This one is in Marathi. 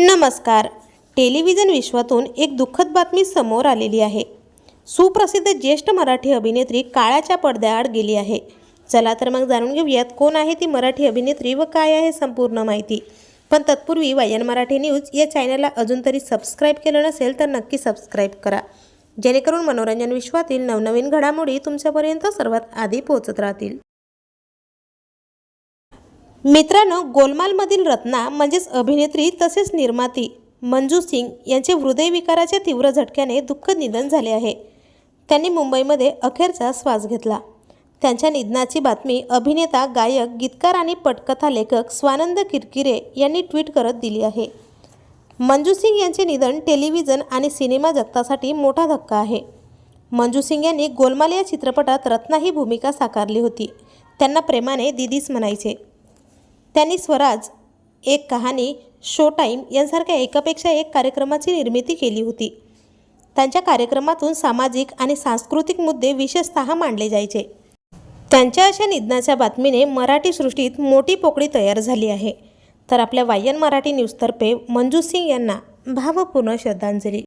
नमस्कार. टेलिव्हिजन विश्वातून एक दुःखद बातमी समोर आलेली आहे. सुप्रसिद्ध ज्येष्ठ मराठी अभिनेत्री काळाच्या पडद्याआड गेली आहे. चला तर मग जाणून घेऊयात कोण आहे ती मराठी अभिनेत्री व काय आहे संपूर्ण माहिती. पण तत्पूर्वी वायन मराठी न्यूज या चॅनलला अजून तरी सबस्क्राईब केलं नसेल तर नक्की सबस्क्राईब करा. जेणेकरून मनोरंजन विश्वातील नवनवीन घडामोडी तुमच्यापर्यंत सर्वात आधी पोहोचत राहतील. मित्रांनो गोलमालमधील रत्ना म्हणजेच अभिनेत्री तसेच निर्माती मंजू सिंग यांचे हृदयविकाराच्या तीव्र झटक्याने दुःखद निधन झाले आहे. त्यांनी मुंबईमध्ये अखेरचा श्वास घेतला. त्यांच्या निधनाची बातमी अभिनेता गायक गीतकार आणि पटकथा लेखक स्वानंद किरकिरे यांनी ट्विट करत दिली आहे. मंजू सिंग यांचे निधन टेलिव्हिजन आणि सिनेमा जगतासाठी मोठा धक्का आहे. मंजू सिंग यांनी गोलमाल या चित्रपटात रत्ना ही भूमिका साकारली होती. त्यांना प्रेमाने दिदीच म्हणायचे. त्यांनी स्वराज एक कहाणी शो टाईम यांसारख्या एकापेक्षा एक कार्यक्रमाची निर्मिती केली होती. त्यांच्या कार्यक्रमातून सामाजिक आणि सांस्कृतिक मुद्दे विशेषतः मांडले जायचे. त्यांच्या अशा निधनाच्या बातमीने मराठी सृष्टीत मोठी पोकळी तयार झाली आहे. तर आपल्या वायन मराठी न्यूजतर्फे मंजू सिंग यांना भावपूर्ण श्रद्धांजली.